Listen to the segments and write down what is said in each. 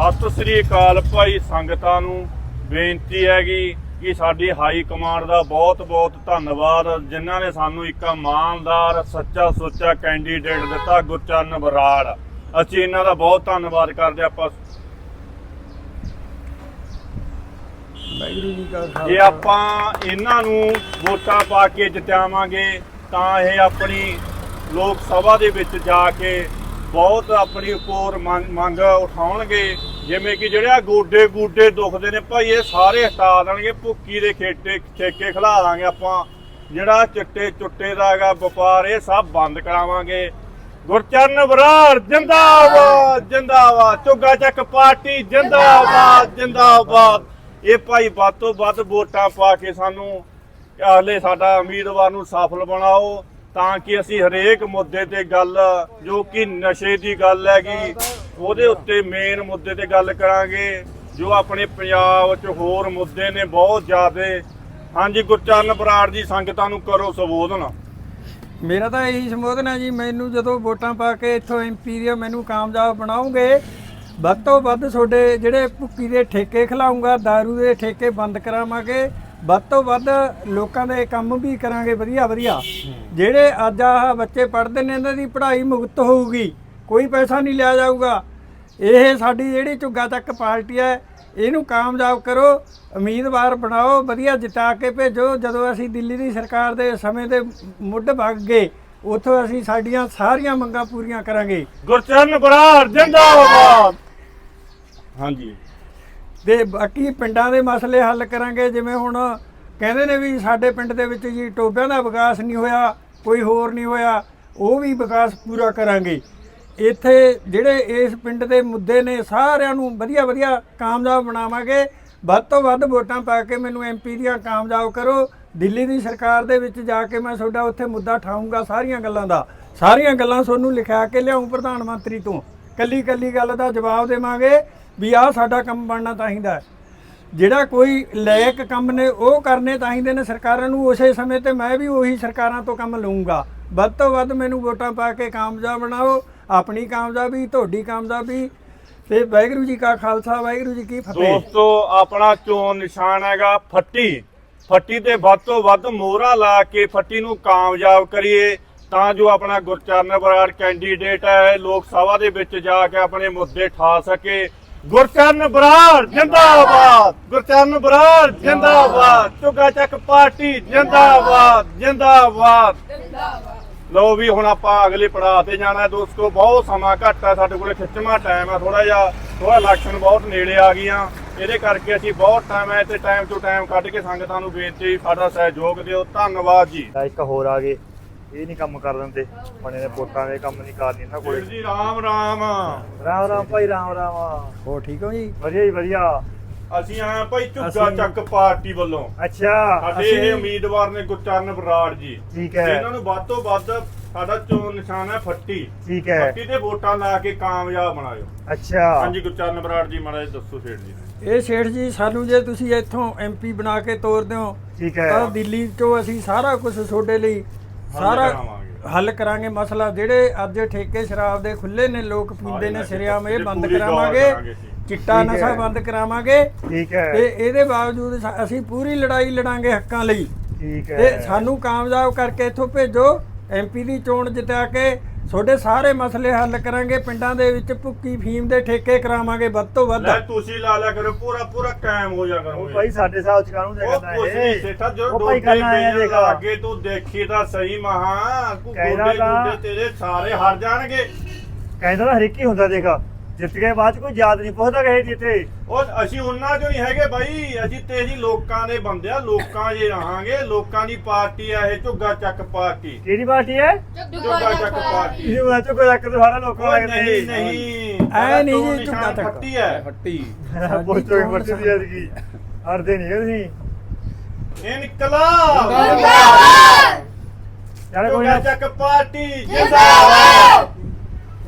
ਸਤਿ ਸ੍ਰੀ ਅਕਾਲ ਭਾਈ ਸੰਗਤਾਂ ਨੂੰ। ਬੇਨਤੀ ਹੈਗੀ ਕਿ ਸਾਡੀ ਹਾਈ ਕਮਾਂਡ ਦਾ ਬਹੁਤ-ਬਹੁਤ ਧੰਨਵਾਦ। ਜਿਨ੍ਹਾਂ ਨੇ ਸਾਨੂੰ ਇੱਕ ਇਮਾਨਦਾਰ ਸੱਚਾ ਸੁੱਚਾ ਕੈਂਡੀਡੇਟ ਦਿੱਤਾ ਗੁਰਚਰਨ ਬਰਾੜ। ਅਸੀਂ ਇਹਨਾਂ ਦਾ ਬਹੁਤ ਧੰਨਵਾਦ ਕਰਦੇ ਆਪਾਂ ਜੀ ਆਪਾਂ ਇਹਨਾਂ ਨੂੰ ਵੋਟਾਂ ਪਾ ਕੇ ਜਿਤਾਵਾਂਗੇ ਤਾਂ ਇਹ ਆਪਣੀ ਲੋਕ ਸਭਾ ਦੇ ਵਿੱਚ ਜਾ ਕੇ ਬਹੁਤ ਆਪਣੀ ਮੰਗ ਮੰਗ ਉਠਾਉਣਗੇ। ਜਿਵੇਂ ਕਿ ਜਿਹੜੇ ਆ ਗੋਡੇ ਗੋਡੇ ਦੁਖਦੇ ਨੇ ਭਾਈ, ਇਹ ਸਾਰੇ ਹਟਾ ਦੇਣਗੇ, ਭੁੱਕੀ ਦੇ ਖੇਤੇ, ਠੇਕੇ ਖਿਲਾ ਦਾਂਗੇ ਆਪਾਂ। ਜਿਹੜਾ ਚਿੱਟੇ ਚੁੱਟੇ ਦਾ ਹੈਗਾ ਵਪਾਰ, ਇਹ ਸਭ ਬੰਦ ਕਰਾਵਾਂਗੇ। ਗੁਰਚਰਨ ਬਰਾੜ ਜਿੰਦਾਬਾਦ ਜਿੰਦਾਬਾਦ। ਚੁੱਗਾ ਚੱਕ ਪਾਰਟੀ, ਜਿੰਦਾਬਾਦ ਜਿੰਦਾਬਾਦ। ਇਹ ਭਾਈ ਵੱਧ ਤੋਂ ਵੱਧ ਵੋਟਾਂ ਪਾ ਕੇ ਸਾਨੂੰ ਅਗਲੇ ਸਾਡਾ ਉਮੀਦਵਾਰ ਨੂੰ ਸਫਲ ਬਣਾਓ, ਤਾਂ ਕਿ ਅਸੀਂ ਹਰੇਕ ਮੁੱਦੇ ਤੇ ਗੱਲ, ਜੋ ਕਿ ਨਸ਼ੇ ਦੀ ਗੱਲ ਹੈਗੀ ਉਹਦੇ ਉੱਤੇ ਮੇਨ ਮੁੱਦੇ ਤੇ ਗੱਲ ਕਰਾਂਗੇ, ਜੋ ਆਪਣੇ ਪੰਜਾਬ 'ਚ ਹੋਰ ਮੁੱਦੇ ਨੇ ਬਹੁਤ ਜ਼ਿਆਦੇ। ਹਾਂਜੀ, ਗੁਰਚਰਨ ਬਰਾੜ ਜੀ, ਸੰਗਤਾਂ ਨੂੰ ਕਰੋ ਸੰਬੋਧਨ। ਮੇਰਾ ਤਾਂ ਇਹੀ ਸੰਬੋਧਨ ਹੈ ਜੀ, ਮੈਨੂੰ ਜਦੋਂ ਵੋਟਾਂ ਪਾ ਕੇ ਇੱਥੋਂ ਐਮਪੀ ਦੀਆਂ ਮੈਨੂੰ ਕਾਮਯਾਬ ਬਣਾਉਂਗੇ ਵੱਧ ਤੋਂ ਵੱਧ ਤੁਹਾਡੇ ਜਿਹੜੇ ਭੁੱਕੀ ਦੇ ਠੇਕੇ ਖਿਲਾਉਂਗਾ दारू ਦੇ ਠੇਕੇ ਬੰਦ ਕਰਾਵਾਂਗੇ, ਵੱਧ ਤੋਂ ਵੱਧ ਲੋਕਾਂ ਦੇ ਕੰਮ ਵੀ ਕਰਾਂਗੇ, ਵਧੀਆ ਵਧੀਆ। ਜਿਹੜੇ ਅੱਜ ਆਹ ਬੱਚੇ ਪੜ੍ਹਦੇ ਨੇ, ਇਹਨਾਂ ਦੀ ਪੜ੍ਹਾਈ ਮੁਕਤ ਹੋਊਗੀ, ਕੋਈ ਪੈਸਾ ਨਹੀਂ ਲਿਆ ਜਾਊਗਾ। ਇਹ ਸਾਡੀ ਜਿਹੜੀ ਝੁੱਗਾ ਚੱਕ ਪਾਰਟੀ ਹੈ ਇਹਨੂੰ ਕਾਮਯਾਬ ਕਰੋ ਉਮੀਦਵਾਰ ਬਣਾਓ ਵਧੀਆ ਜਿਤਾ ਕੇ ਭੇਜੋ। ਜਦੋਂ ਅਸੀਂ ਦਿੱਲੀ ਦੀ ਸਰਕਾਰ ਦੇ ਸਮੇਂ ਦੇ ਮੁੱਢ ਵਗ ਗਏ ਉੱਥੋਂ ਅਸੀਂ ਸਾਡੀਆਂ ਸਾਰੀਆਂ ਮੰਗਾਂ ਪੂਰੀਆਂ ਕਰਾਂਗੇ। ਗੁਰਚਰਨ ਬਰਾੜ ਜਿੰਦਾਬਾਦ। ਹਾਂਜੀ। ਤੇ ਬਾਕੀ ਪਿੰਡਾਂ ਦੇ ਮਸਲੇ ਹੱਲ ਕਰਾਂਗੇ ਜਿਵੇਂ ਹੁਣ ਕਹਿੰਦੇ ਨੇ ਵੀ ਸਾਡੇ ਪਿੰਡ ਦੇ ਵਿੱਚ ਜੀ ਟੋਬਿਆਂ ਦਾ ਵਿਕਾਸ ਨਹੀਂ ਹੋਇਆ ਕੋਈ ਹੋਰ ਨਹੀਂ ਹੋਇਆ ਉਹ ਵੀ ਵਿਕਾਸ ਪੂਰਾ ਕਰਾਂਗੇ। ਇੱਥੇ ਜਿਹੜੇ ਇਸ ਪਿੰਡ ਦੇ ਮੁੱਦੇ ਨੇ ਸਾਰਿਆਂ ਨੂੰ ਵਧੀਆ ਵਧੀਆ ਕਾਮਯਾਬ ਬਣਾਵਾਂਗੇ। ਵੱਧ ਤੋਂ ਵੱਧ ਵੋਟਾਂ ਪਾ ਕੇ ਮੈਨੂੰ ਐਮਪੀ ਦੀਆਂ ਕਾਮਯਾਬ ਕਰੋ। ਦਿੱਲੀ ਦੀ ਸਰਕਾਰ ਦੇ ਵਿੱਚ ਜਾ ਕੇ ਮੈਂ ਤੁਹਾਡਾ ਉੱਥੇ ਮੁੱਦਾ ਠਾਉਂਗਾ ਸਾਰੀਆਂ ਗੱਲਾਂ ਦਾ। ਸਾਰੀਆਂ ਗੱਲਾਂ ਤੁਹਾਨੂੰ ਲਿਖਾ ਕੇ ਲਿਆਉਂ ਪ੍ਰਧਾਨ ਮੰਤਰੀ ਤੋਂ। ਕੱਲੀ ਕੱਲੀ ਗੱਲ ਦਾ ਜਵਾਬ ਦੇਵਾਂਗੇ ਵੀ ਆਹ ਸਾਡਾ ਕੰਮ ਬਣਨਾ ਚਾਹੀਦਾ ਜਿਹੜਾ ਕੋਈ ਲਾਇਕ ਕੰਮ ਨੇ ਉਹ ਕਰਨੇ ਚਾਹੀਦੇ ਨੇ ਸਰਕਾਰਾਂ ਨੂੰ। ਉਸੇ ਸਮੇਂ ਤੇ ਮੈਂ ਵੀ ਉਹੀ ਸਰਕਾਰਾਂ ਤੋਂ ਕੰਮ ਲਵਾਂਗਾ ਵੱਧ ਤੋਂ ਵੱਧ ਮੈਨੂੰ ਵੋਟਾਂ ਪਾ ਕੇ ਕਾਮਯਾਬ ਬਣਾਓ। ਆਪਣੀ ਕਾਮਯਾਬੀ, ਤੁਹਾਡੀ ਕਾਮਯਾਬੀ ਤੇ ਵਾਹਿਗੁਰੂ ਜੀ ਕਾ ਖਾਲਸਾ, ਵਾਹਿਗੁਰੂ ਜੀ ਕੀ ਫਤਿਹ। ਦੋਸਤੋ, ਆਪਣਾ ਚੋਣ ਨਿਸ਼ਾਨ ਹੈਗਾ ਫੱਟੀ। ਫੱਟੀ ਤੇ ਵੱਧ ਤੋਂ ਵੱਧ ਮੋਹਰਾ ਲਾ ਕੇ ਫੱਟੀ ਨੂੰ ਕਾਮਯਾਬ ਕਰੀਏ, ਤਾਂ ਜੋ ਆਪਣਾ ਗੁਰਚਰਨ ਬਰਾੜ ਕੈਂਡੀਡੇਟ ਹੈ, ਲੋਕ ਸਭਾ ਦੇ ਵਿੱਚ ਜਾ ਕੇ ਆਪਣੇ ਮੁੱਦੇ ਠਾ ਸਕੇ। ਗੁਰਚਰਨ ਬਰਾੜ ਜਿੰਦਾਬਾਦ! ਗੁਰਚਰਨ ਬਰਾੜ ਜਿੰਦਾਬਾਦ! ਚੁੱਗਾ ਚੱਕ ਪਾਰਟੀ, ਜਿੰਦਾਬਾਦ! ਜਿੰਦਾਬਾਦ! ਲੋ ਵੀ ਹੁਣ ਆਪਾਂ ਅਗਲੇ ਪੜਾਅ ਤੇ ਜਾਣਾ ਹੈ ਦੋਸਤੋ ਬਹੁਤ ਸਮਾਂ ਘੱਟ ਹੈ ਸਾਡੇ ਕੋਲੇ ਖਿੱਚਵਾਂ ਟਾਈਮ ਹੈ ਥੋੜਾ ਜਿਹਾ ਥੋੜਾ ਇਲੈਕਸ਼ਨ ਬਹੁਤ ਨੇੜੇ ਆ ਗਈਆਂ। ਇਹਦੇ ਕਰਕੇ ਅਸੀਂ ਬਹੁਤ ਟਾਈਮ ਹੈ ਤੇ ਟਾਈਮ ਤੋਂ ਟਾਈਮ ਕੱਢ ਕੇ ਸੰਗਤਾਂ ਨੂੰ ਬੇਨਤੀ ਸਾਡਾ ਸਹਿਯੋਗ ਦਿਓ। ਧੰਨਵਾਦ ਜੀ। ਇੱਕ ਹੋਰ ਆ ਗਏ। ਇਹ ਨਹੀਂ ਕੰਮ ਕਰ ਦਿੰਦੇ। ਬਣੇ ਨੇ ਵੋਟਾਂ ਦੇ ਕੰਮ ਨਹੀਂ ਕਰਨੀ ਇਹਨਾਂ ਕੋਲੇ। ਜੀ ਰਾਮ ਰਾਮ। ਰਾਮ ਰਾਮ ਭਾਈ ਰਾਮ ਰਾਮ। ਹੋ ਠੀਕ ਹੋ ਜੀ? ਵਧੀਆ ਜੀ ਵਧੀਆ। ਅਸੀਂ ਆਏ ਭਾਈ ਝੁੱਗਾ ਅਸੀਂ- ਚੱਕ ਪਾਰਟੀ ਵੱਲੋਂ। ਅੱਛਾ ਸਾਡੇ ਇਹ ਅਸੀਂ- ਉਮੀਦਵਾਰ ਨੇ ਗੁਰਚਰਨ ਬਰਾੜ ਜੀ। ਠੀਕ ਹੈ। ਇਹਨਾਂ ਨੂੰ ਵੱਧ ਤੋਂ ਵੱਧ ਸਾਡਾ ਚੋਣ ਨਿਸ਼ਾਨ ਹੈ ਫੱਟੀ। ਠੀਕ ਹੈ। ਫੱਟੀ ਤੇ ਵੋਟਾਂ ਲਾ ਕੇ ਕਾਮਯਾਬ ਬਣਾਇਓ। ਅੱਛਾ। ਹਾਂਜੀ ਗੁਰਚਰਨ ਬਰਾੜ ਜੀ ਮਾੜਾ ਦੱਸੋ ਸੇਠ ਜੀ। ਇਹ ਸੇਠ ਜੀ ਸਾਨੂੰ ਜੇ ਤੁਸੀਂ ਇੱਥੋਂ ਐਮਪੀ ਬਣਾ ਕੇ ਤੋਰਦੇ ਹੋ ਠੀਕ ਤਾਂ ਹੈ ਦਿੱਲੀ ਤੋਂ ਅਸੀਂ ਸਾਰਾ ਕੁਝ ਤੁਹਾਡੇ ਲਈ ਸਾਰਾ ਕਰਾਵਾਂਗੇ। ਹੱਲ ਕਰਾਂਗੇ। ਮਸਲਾ ਜਿਹੜੇ ਅੱਜ ਠੇਕੇ ਸ਼ਰਾਬ ਦੇ ਖੁੱਲੇ ਨੇ ਲੋਕ ਪੀਂਦੇ ਨੇ ਸਿਰਿਆਮ ਇਹ ਤੇ ਬੰਦ ਕਰਾਵਾਂਗੇ। ਚਿੱਟਾ ਠੀਕ ਹੈ। ਨਸ਼ਾ ਬੰਦ ਕਰਾਵਾਂਗੇ ਠੀਕ ਹੈ। ਤੇ ਇਹਦੇ ਬਾਵਜੂਦ ਸਾ- ਅਸੀਂ ਪੂਰੀ ਲੜਾਈ ਲੜਾਂਗੇ ਹੱਕਾਂ ਲਈ। ਠੀਕ ਹੈ। ਤੇ ਸਾਨੂੰ ਕਾਮਯਾਬ ਕਰਕੇ ਇੱਥੋਂ ਭੇਜੋ ਐਮਪੀ ਦੀ ਚੋਣ ਜਿਤਾ ਕੇ ਤੁਹਾਡੇ ਸਾਰੇ ਮਸਲੇ ਹੱਲ ਕਰਾਂਗੇ ਪਿੰਡਾਂ ਦੇ ਵਿੱਚ ਭੁੱਕੀ ਫੀਮ ਦੇ ਠੇਕੇ ਕਰਾਵਾਂਗੇ ਵੱਧ ਤੋਂ ਵੱਧ। ਲੈ ਤੁਸੀਂ ਲਾ ਲਿਆ ਕਰੋ ਪੂਰਾ ਪੂਰਾ ਕਾਇਮ ਹੋ ਜਾ ਕਰੋ ਉਹ ਭਾਈ ਸਾਡੇ ਸਾਹ ਚ ਕਾਹਨੂੰ ਦੇ ਉਹ ਕਰਦਾ ਕੁਛ ਨਹੀਂ ਇਹ ਸੇਠਾ ਜੋ ਉਹ ਡੋਡੇ ਭਾਈ ਕਰਨਾ ਆਇਆ ਬੇਜਣ ਦੇਖਾ ਅੱਗੇ ਤੂੰ ਦੇਖੀ ਤਾਂ ਸਹੀ ਮਹਾ। ਕੋ ਕਹਿਣਾ ਗੋਡੇ ਤਾਂ- ਗੋਡੇ ਤੇਰੇ ਸਾਰੇ ਹਟ ਜਾਣਗੇ। ਕਹਿੰਦਾ ਤਾਂ ਹਰੇਕ ਹੀ ਹੁੰਦਾ ਦੇਖਾ। ਜਿੱਤ ਕੇ ਬਾਅਦ 'ਚ ਕੋਈ ਯਾਦ ਨਹੀਂ ਪੁੱਛਦਾ ਕਹੇ ਜਿੱਥੇ ਉਹ ਅਸੀਂ ਉਹਨਾਂ ਚੋਂ ਨਹੀਂ ਹੈਗੇ ਬਾਈ। ਅਸੀਂ ਤੇਰੀ ਲੋਕਾਂ ਦੇ ਬੰਦੇ ਆ ਲੋਕਾਂ 'ਚ ਰਹਾਂਗੇ ਲੋਕਾਂ ਦੀ ਪਾਰਟੀ ਆ ਇਹ ਝੁੱਗਾ ਚੱਕ ਪਾਰਟੀ। ਕਿਹੜੀ ਪਾਰਟੀ ਹੈ? ਝੁੱਗਾ ਚੱਕ ਪਾਰਟੀ। ਇਹ ਬਣਾ ਚੁੱਕੋ ਰੱਖ ਦੋ ਸਾਰਾ ਲੋਕਾਂ ਲੱਗਦਾ। ਨਹੀਂ ਨਹੀਂ। ਐ ਨਹੀਂ ਜੀ, ਝੁੱਗਾ ਚੱਕ। ਫੱਟੀ ਹੈ। ਫੱਟੀ। ਪੁੱਛੋ ਇੱਕ ਮਰਜ਼ੀ ਦੀ ਅਰਗੀ ਹਰਦੇ ਨਹੀਂ ਤੁਸੀਂ। ਇਨਕਲਾਬ। ਚੱਲ ਕੋਈ ਝੁੱਗਾ ਨਾ ਚੱਕ ਪਾਰਟੀ ਜਿੰਦਾਬਾਦ।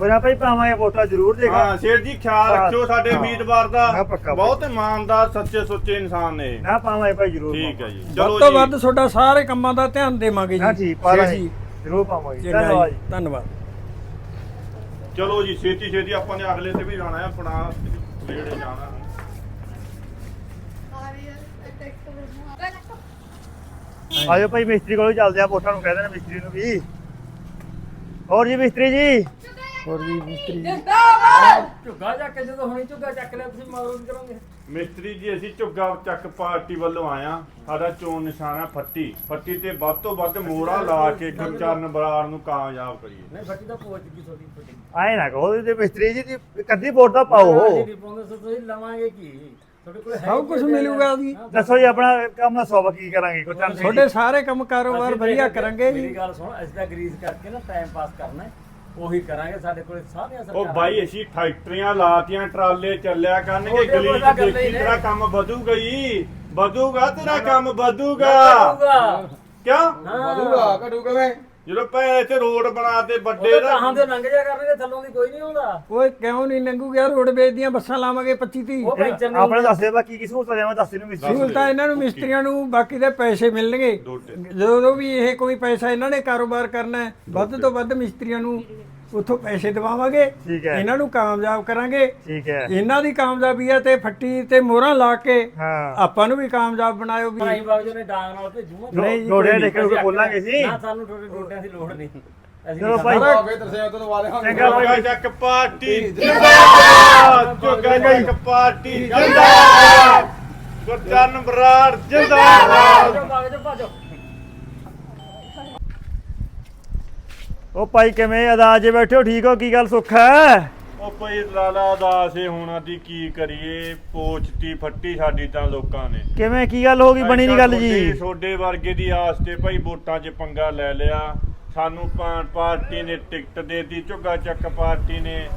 ਨਾ ਭਾਈ ਪਾਵਾਂਗੇ ਵੋਟਾਂ ਜ਼ਰੂਰ ਦੇਗਾ ਹਾਂ ਸ਼ੇਰ ਜੀ ਖਿਆਲ ਰੱਖਿਓ ਸਾਡੇ ਹਾਂ। ਉਮੀਦਵਾਰ ਦਾ ਹਾਂ, ਪੱਕਾ, ਬਹੁਤ ਇਮਾਨਦਾਰ ਸੱਚੇ ਸੁੱਚੇ ਇਨਸਾਨ ਨੇ। ਨਾ ਪਾਵਾਂਗੇ ਭਾਈ ਜ਼ਰੂਰ ਠੀਕ ਹੈ ਜੀ। ਵੱਧ ਚਲੋ ਤੋਂ ਜੀ। ਵੱਧ ਤੁਹਾਡਾ ਸਾਰੇ ਕੰਮਾਂ ਦਾ ਧਿਆਨ ਦੇਵਾਂਗੇ ਜੀ। ਨਾ ਠੀਕ ਪਾ ਸੇਠ ਲਾਂਗੇ ਜੀ। ਜ਼ਰੂਰ ਪਾਵਾਂਗੇ। ਚੰਗਾ ਧੰਨਵਾਦ ਜੀ। ਜੀ ਧੰਨਵਾਦ। ਚਲੋ ਜੀ ਛੇਤੀ ਛੇਤੀ ਆਪਾਂ ਨੇ ਅਗਲੇ ਤੇ ਵੀ ਜਾਣਾ ਹੈ ਆਪਣਾ ਜਿਹੜੇ ਜਾਣਾ ਆਜੋ ਭਾਈ ਮਿਸਤਰੀ ਕੋਲ ਚੱਲਦੇ ਆ ਵੋਟਾਂ ਨੂੰ ਕਹਿੰਦੇ ਨੇ ਮਿਸਤਰੀ ਨੂੰ ਵੀ। ਹੋਰ ਜੀ ਮਿਸਤਰੀ ਜੀ। ਹੋਰ ਵੀ ਮਿਸਤਰੀ ਝੁੱਗਾ ਚੱਕ ਕੇ ਜਦੋਂ ਹੁਣੀ ਝੁੱਗਾ ਚੱਕ ਲਿਆ ਤੁਸੀਂ ਮਗਰੋਂ ਕੀ ਕਰੋਗੇ? ਮਿਸਤਰੀ ਜੀ ਅਸੀਂ ਝੁੱਗਾ ਚੱਕ ਪਾਰਟੀ ਵੱਲੋਂ ਆਇਆ ਸਾਡਾ ਚੋਣ ਨਿਸ਼ਾਨ ਹੈ ਫੱਟੀ। ਫੱਟੀ ਤੇ ਵੱਧ ਤੋਂ ਵੱਧ ਮੋਹਰਾ ਲਾ ਕੇ ਗੁਰਚਰਨ ਬਰਾੜ ਨੂੰ ਕਾਮਯਾਬ ਕਰੀਏ। ਨਹੀਂ ਫੱਟੀ ਤਾਂ ਪਹੁੰਚ ਗਈ ਤੁਹਾਡੀ ਫੱਟੀ? ਆਏ ਨਾ ਕਹੋ ਤੇ ਮਿਸਤਰੀ ਜੀ ਦੀ ਕੱਦੀ ਵੋਟ ਤਾਂ ਪਾਓ। ਅਸੀਂ ਨਹੀਂ ਪਾਉਂਦੇ ਸੋ ਤੁਸੀਂ ਲਵਾਂਗੇ ਕੀ? ਤੁਹਾਡੇ ਕੋਲ ਹੈ ਸਭ ਕੁਝ ਮਿਲੂਗਾ ਜੀ। ਦੱਸੋ। ਜੀ ਆਪਣਾ ਕੰਮ ਦਾ ਸੌਬ ਕੀ ਕਰਾਂਗੇ ਕੋਈ ਚੰਦ ਤੁਹਾਡੇ ਸਾਰੇ ਕੰਮ ਕਾਰੋਬਾਰ ਵਧੀਆ ਕਰਾਂਗੇ ਮੇਰੀ ਜੀ ਗੱਲ ਸੁਣ ਅਸੀਂ ਤਾਂ ਗਰੀਸ ਕਰਕੇ ਨਾ ਟਾਈਮ ਪਾਸ ਕਰਨਾ ਹੈ। ਉਹੀ ਕਰਾਂਗੇ ਸਾਡੇ ਕੋਲ ਸਾਰੀਆਂ ਉਹ ਸਰਕਾਰਾਂ ਬਾਈ ਅਸੀਂ ਫੈਕਟਰੀਆਂ ਲਾਤੀਆਂ ਟਰਾਲੇ ਚੱਲਿਆ ਕਰਨਗੇ ਉਹਦੇ ਕੋਲ ਗਲੀ ਤਾਂ ਚ ਗੱਲ ਹੀ ਦੇਖੀ। ਤੇਰਾ ਕੰਮ ਵਧੂਗਾ ਹੀ ਵਧੂਗਾ ਤੇਰਾ ਕੰਮ ਵਧੂਗਾ। ਕਰੂਗਾ ਕਿਉਂ? ਹਾਂ ਘਟੂ ਕਿਵੇਂ? ਜਦੋਂ ਪੈ ਇੱਥੇ ਰੋਡ ਬਣਾਤੇ ਵੱਡੇ ਉਹਦੇ ਕਹਾਂ ਦੇ ਲੰਘ ਜਾ ਕਰਨਗੇ ਥੱਲੋਂ ਦੀ ਕੋਈ ਨਹੀਂ ਆਉਂਦਾ। ਓਏ ਕਿਉਂ ਨਹੀਂ ਲੰਘੂ ਗਿਆ ਰੋਡਵੇਜ ਦੀਆਂ ਬੱਸਾਂ ਲਾਵਾਂਗੇ 25 30 ਉਹ ਪੈਂਚਰ ਨਹੀਂ ਆਪਣੇ ਦੱਸ ਦੇ ਬਾ ਕੀ ਕੀ ਸਹੂਲਤਾਂ ਦੇਵਾਂ ਦੱਸ ਇਹਨੂੰ ਮਿਸਤਰੀ ਸਹੂਲਤਾਂ ਇਹਨਾਂ ਨੂੰ ਮਿਸਤਰੀਆਂ ਨੂੰ ਬਾਕੀ ਦੇ ਪੈਸੇ ਮਿਲਣਗੇ। ਜਦੋਂ ਵੀ ਇਹ ਕੋਈ ਪੈਸਾ ਇਹਨਾਂ ਨੇ ਕਾਰੋਬਾਰ ਕਰਨਾ ਹੈ ਵੱਧ ਤੋਂ ਵੱਧ ਮਿਸਤਰੀਆਂ ਨੂੰ ਉੱਥੋਂ ਪੈਸੇ ਦਿਵਾਵਾਂਗੇ ਠੀਕ ਹੈ। ਇਹਨਾਂ ਨੂੰ ਕਾਮਯਾਬ ਕਰਾਂਗੇ। ਠੀਕ ਹੈ। ਇਹਨਾਂ ਦੀ ਕਾਮਯਾਬੀ ਹੈ ਤੇ ਫੱਟੀ ਤੇ ਮੋਹਰਾਂ ਲਾ ਕੇ ਹਾਂ। ਆਪਾਂ ਨੂੰ ਵੀ ਕਾਮਯਾਬ ਬਣਾਇਓ ਵੀ। ਭਾਈ ਬਾਗ ਜੋ ਨੇ ਡਾਂਗ ਨਾਲ ਭੇਜੂਗਾ ਨਹੀਂ ਜੀ, ਡੋੜੇ ਕੋਈ ਕੇ ਬੋਲਾਂਗੇ ਜੀ। ਨਾ ਸਾਨੂੰ ਤੁਹਾਡੇ ਡੋਡਿਆਂ ਦੀ ਲੋੜ ਨਹੀਂ। ਅਸੀਂ ਚਲੋ ਭਾਈ। ਖਾਂਦੇ। ਚੰਗਾ ਝੋਗਾ ਭਾਈ ਚੱਕ ਪਾਰਟੀ। ਜਿੰਦਾਬਾਦ ਝੋਗਾ ਚੱਕ ਪਾਰਟੀ। ਜਿੰਦਾਬਾਦ ਗੁਰਚਰਨ ਬਰਾੜ ਜਿੰਦਾਬਾਦ। ਭਾਜੋ ਭਾਜੋ। ਉਹ ਭਾਈ ਕਿਵੇਂ ਅਦਾ ਜੇ ਬੈਠੇ ਹੋ ਠੀਕ ਹੋ? ਕੀ ਗੱਲ ਸੁੱਖ ਹੈ? ਉਹ ਭਈ ਲਾਲਾ ਦਾਸੇ ਹੁਣ ਦੀ ਕੀ ਕਰੀਏ? ਪੋਚਤੀ ਫੱਟੀ ਸਾਡੀ ਤਾਂ ਲੋਕਾਂ ਨੇ। ਕਿਵੇਂ ਕੀ ਗੱਲ ਹੋ ਗਈ? ਬਣੀ ਨਹੀਂ ਗੱਲ ਜੀ। ਛੋਡੇ ਵਰਗੇ ਦੀ ਆਸ ਤੇ ਭਾਈ ਵੋਟਾਂ 'ਚ ਪੰਗਾ ਲੈ ਲਿਆ। ਸਾਨੂੰ ਪਾਰਟੀ ਨੇ ਟਿਕਟ ਦੇਤੀ ਝੁੱਗਾ ਚੱਕ ਪਾਰਟੀ ਨੇ।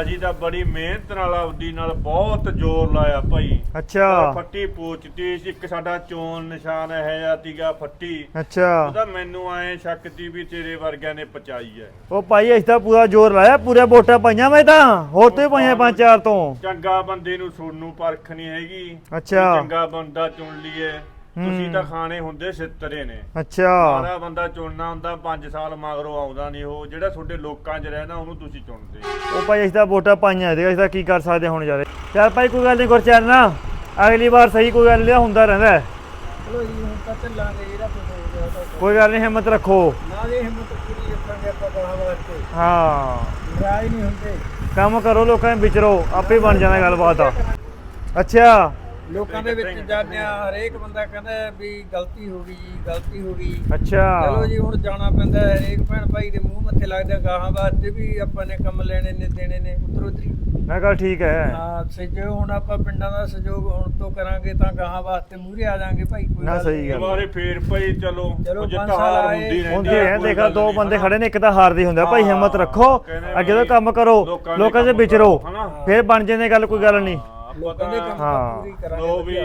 ਅਸੀਂ ਤਾਂ ਬੜੀ ਮਿਹਨਤ ਨਾਲ ਆਪਦੀ ਨਾਲ ਬਹੁਤ ਜ਼ੋਰ ਲਾਇਆ ਭਾਈ। ਅੱਛਾ। ਫੱਟੀ ਪੋਚਤੀ ਇੱਕ ਸਾਡਾ ਚੋਣ ਨਿਸ਼ਾਨ ਹੈ ਜਾਂ ਤੀਗਾ ਫੱਟੀ। ਅੱਛਾ। ਉਹਦਾ ਮੈਨੂੰ ਐ ਸ਼ੱਕ ਤੀ ਵੀ ਤੇਰੇ ਵਰਗਿਆਂ ਨੇ ਪਚਾਈ ਐ। ਉਹ ਭਾਈ ਅਸੀਂ ਤਾਂ ਪੂਰਾ ਜ਼ੋਰ ਲਾਇਆ ਪੂਰੇ ਵੋਟਾਂ ਪਾਈਆਂ ਮੈਂ ਤਾਂ। ਹੋਰ ਤੇ ਪਾਈਆਂ ਪੰਜ ਚਾਰ ਤੋਂ। ਚੰਗਾ ਬੰਦੇ ਨੂੰ ਸੁਣਨੂੰ ਪਰਖ ਨਹੀਂ ਹੈਗੀ। ਅੱਛਾ। ਚੰਗਾ ਬੰਦਾ ਚੁਣ ਲਈਏ। ਤੁਸੀਂ। ਤਾਂ ਖਾਣੇ ਹੁੰਦੇ ਸਿੱਤਰੇ ਨੇ। ਅੱਛਾ। ਸਾਰਾ ਬੰਦਾ ਚੁਣਨਾ ਹੁੰਦਾ 5 ਸਾਲ ਮਗਰੋਂ ਆਉਂਦਾ ਨਹੀਂ ਉਹ। ਜਿਹੜਾ ਤੁਹਾਡੇ ਲੋਕਾਂ 'ਚ ਰਹਿਣਾ ਉਹਨੂੰ ਤੁਸੀਂ ਚੁਣਦੇ। ਉਹ ਭਾਈ ਅਸੀਂ ਤਾਂ ਵੋਟਾਂ ਪਾਈਆਂ ਤੇ ਅਸੀਂ ਤਾਂ ਕੀ ਕਰ ਸਕਦੇ ਹੁਣ ਯਾਰ? ਚੱਲ ਭਾਈ ਕੋਈ ਗੱਲ ਨਹੀਂ ਗੁਰਚਰਨ ਨਾ ਅਗਲੀ ਵਾਰ ਸਹੀ ਕੋਈ ਗੱਲ ਨਹੀਂ ਹੁੰਦਾ ਰਹਿੰਦਾ ਹੈ। ਚਲੋ ਜੀ ਹੁਣ ਤਾਂ ਚੱਲਾਂਗੇ ਜਿਹੜਾ ਕੁਝ ਹੋ ਗਿਆ ਉਹਦਾ ਕੋਈ ਗੱਲ ਨਹੀਂ ਹਿੰਮਤ ਰੱਖੋ। ਨਾ ਜੀ ਹਿੰਮਤ ਪੂਰੀ ਰੱਖਾਂਗੇ ਆਪਾਂ ਗਾਹਾਂ ਵਾਸਤੇ ਹਾਂ। ਰਾਜ ਨਹੀਂ ਹੁੰਦੇ। ਕੰਮ ਕਰੋ ਲੋਕਾਂ ਦੇ ਵਿਚਰੋ ਆਪੇ ਬਣ ਜਾਣਾ ਗੱਲਬਾਤ। ਆ ਅੱਛਾ। ਲੋਕਾਂ ਦੇ ਵਿੱਚ ਜਾਂਦੇ ਆ ਹਰੇਕ ਬੰਦਾ ਕਹਿੰਦਾ ਵੀ ਗਲਤੀ ਹੋ ਗਈ ਜੀ ਗਲਤੀ ਹੋ ਗਈ ਅੱਛਾ ਚਲੋ ਜੀ ਹੁਣ ਜਾਣਾ ਪੈਂਦਾ ਹੈ ਹਰੇਕ ਭੈਣ ਭਾਈ ਦੇ ਮੂੰਹ ਮੱਥੇ ਲੱਗਦਾ ਗਾਹਾਂ ਵਾਸਤੇ ਵੀ ਆਪਾਂ ਨੇ ਕੰਮ ਲੈਣੇ ਨੇ ਦੇਣੇ ਨੇ ਉਤਰੋ ਉਤਰੀ ਮੈਂ ਕਿਹਾ ਠੀਕ ਹੈ ਹਾਂ ਸਹਿਯੋਗ ਹੁਣ ਆਪਾਂ ਪਿੰਡਾਂ ਦਾ ਸਹਿਯੋਗ ਹੁਣ ਤੋਂ ਕਰਾਂਗੇ ਤਾਂ ਗਾਹਾਂ ਵਾਸਤੇ ਮੂਹਰੇ ਆ ਜਾਾਂਗੇ ਭਾਈ ਕੋਈ ਨਾ, ਗੱਲ ਸਹੀ। ਗੱਲ। ਦੁਬਾਰੇ ਫੇਰ ਭਈ ਚਲੋ ਚਲੋ ਜਿੱਤ ਪੰਜ ਸਾਲ ਹਾਰ ਆਏ। ਹੁੰਦੀ ਰਹਿੰਦੀ ਹੁੰਦੀ ਹੈ ਕੋਈ ਦੇਖਾ ਗੱਲ ਦੋ ਨਹੀਂ, ਬੰਦੇ। ਖੜੇ ਨੇ ਇੱਕ ਤਾਂ ਹਾਰਦੇ ਹੁੰਦਾ ਭਾਈ ਹਿੰਮਤ ਰੱਖੋ ਕਹਿੰਦੇ ਅੱਗੇ ਤੋਂ ਵੀ ਕੰਮ ਕਰੋ ਲੋਕਾਂ ਦੇ ਲੋਕਾਂ ਦੇ ਕੰਮ ਵਿਚਰੋ ਕਰੋ, ਹਨਾ। ਫੇਰ ਬਣ ਜਾਂਦੇ ਗੱਲ ਕੋਈ ਗੱਲ ਨਹੀਂ ਆਪਾਂ ਲੋਕਾਂ ਦੇ ਕੰਮ ਤਾਂ ਤਾਂ ਹਾਂ। ਪੂਰੀ ਕਰਾਂਗੇ ਲੋ ਵੀ ਵਧੀਆ।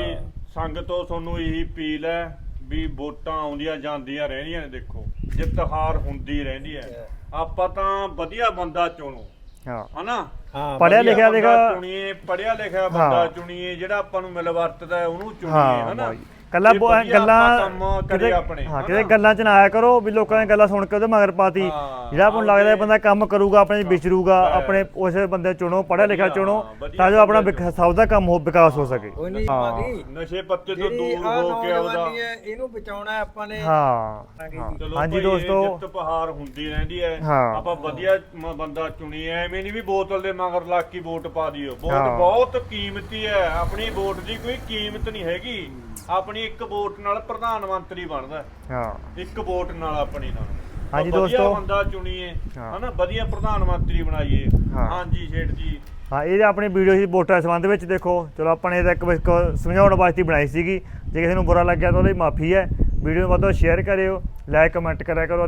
ਸੰਗ ਤੋਂ ਤੁਹਾਨੂੰ ਇਹੀ ਅਪੀਲ ਹੈ ਵੀ ਵੋਟਾਂ ਆਉਂਦੀਆਂ ਜਾਂਦੀਆਂ ਰਹਿਣੀਆਂ ਨੇ ਦੇਖੋ ਜਿੱਤ ਹਾਰ ਹੁੰਦੀ ਰਹਿੰਦੀ ਹੈ। ਆਪਾਂ ਤਾਂ ਵਧੀਆ ਬੰਦਾ ਚੁਣੋ। ਹਾਂ। ਹਨਾ? ਹਾਂ ਵਧੀਆ ਲਿਖਿਆ ਬੰਦਾ ਦੇਖਾ ਚੁਣੀਏ ਪੜਿਆ ਲਿਖਿਆ ਬੰਦਾ ਹਾਂ। ਚੁਣੀਏ ਜਿਹੜਾ ਆਪਾਂ ਨੂੰ ਮਿਲ ਵਰਤਦਾ ਹੈ ਉਹਨੂੰ ਚੁਣੀਏ ਹਨਾ? ਕੱਲਾ ਜੇ ਵਧੀਆ ਗੱਲਾਂ ਆਪਾਂ ਕੰਮ ਕਰੇ ਕਿਤੇ ਆਪਣੇ ਹਾਂ ਹਨਾ? ਕਿਤੇ ਗੱਲਾਂ ਚ ਨਾ ਆਇਆ ਕਰੋ ਵੀ ਲੋਕਾਂ ਦੀਆਂ ਗੱਲਾਂ ਸੁਣ ਕੇ ਉਹਦੇ ਮਗਰ ਪਾਤੀ ਹਾਂ, ਜਿਹੜਾ ਆਪਾਂ ਨੂੰ ਲੱਗਦਾ ਇਹ ਬੰਦਾ ਕੰਮ ਕਰੂਗਾ ਆਪਣੇ 'ਚ ਵਿਚਰੂਗਾ। ਆਪਣੇ ਉਸੇ ਬੰਦੇ ਚੁਣੋ ਪੜ੍ਹਿਆ ਲਿਖਿਆ ਚੁਣੋ ਵਧੀਆ ਤਾਂ ਜੋ ਆਪਣਾ ਵਿਕ- ਸਭ ਦਾ ਕੰਮ ਹੋ ਵਿਕਾਸ ਹੋ ਸਕੇ ਕੋਈ ਨਹੀਂ ਹਾਂ। ਮਾਦੀ ਨਸ਼ੇ ਪੱਤੇ ਤੋਂ ਜਿਹੜੀ ਦੂਰ ਆ ਹੋ ਕੇ ਨੌਜਵਾਨੀ ਹੈ ਇਹਨੂੰ ਬਚਾਉਣਾ ਹੈ ਆਪਾਂ ਨੇ ਹਾਂ ਹਾਂ। ਜੀ। ਚਲੋ ਹਾਂਜੀ ਭਾਈ, ਇਹ ਦੋਸਤੋ ਜਿੱਤ ਪਹਾੜ ਹੁੰਦੀ ਰਹਿੰਦੀ ਹੈ ਹਾਂ। ਆਪਾਂ ਵਧੀਆ ਮ- ਬੰਦਾ ਚੁਣੀਏ ਐਵੇਂ ਨਹੀਂ ਵੀ ਬੋਤਲ ਦੇ ਮਗਰ ਲੱਗ ਕੇ ਵੋਟ ਪਾ ਦਿਓ ਵੋਟ ਹਾਂ। ਬਹੁਤ ਕੀਮਤੀ ਹੈ ਆਪਣੀ ਵੋਟ ਦੀ ਕੋਈ ਕੀਮਤ ਨਹੀਂ ਹੈਗੀ ਆਪਣੀ ਇੱਕ ਵੋਟ ਨਾਲ ਪ੍ਰਧਾਨ ਮੰਤਰੀ ਬਣਦਾ। ਹੈ। ਇੱਕ ਵੋਟ ਨਾਲ ਆਪਣੀ ਨਾਲ। ਹਾਂਜੀ ਦੋਸਤੋ। ਬੰਦਾ ਚੁਣੀਏ। ਹਨਾ? ਵਧੀਆ ਪ੍ਰਧਾਨ ਮੰਤਰੀ ਬਣਾਈਏ। ਹਾਂਜੀ ਸ਼ੇਠ ਜੀ। ਹਾਂ ਇਹ ਆਪਣੀ ਵੀਡੀਓ ਸੀ ਵੋਟਾਂ ਸੰਬੰਧ ਵਿੱਚ ਦੇਖੋ। ਚਲੋ ਆਪਾਂ ਨੇ ਇਹ ਤਾਂ ਇੱਕ ਸਮਝਾਉਣ ਵਾਸਤੇ ਬਣਾਈ ਸੀਗੀ। ਜੇ ਕਿਸੇ ਨੂੰ ਬੁਰਾ ਲੱਗਿਆ ਤਾਂ ਉਹਦੀ ਮਾਫੀ ਹੈ। ਵੀਡੀਓ ਨੂੰ ਵੱਧ ਤੋਂ ਸ਼ੇਅਰ ਕਰਿਓ ਲਾਈਕ ਕਮੈਂਟ ਕਰਿਆ ਕਰੋ।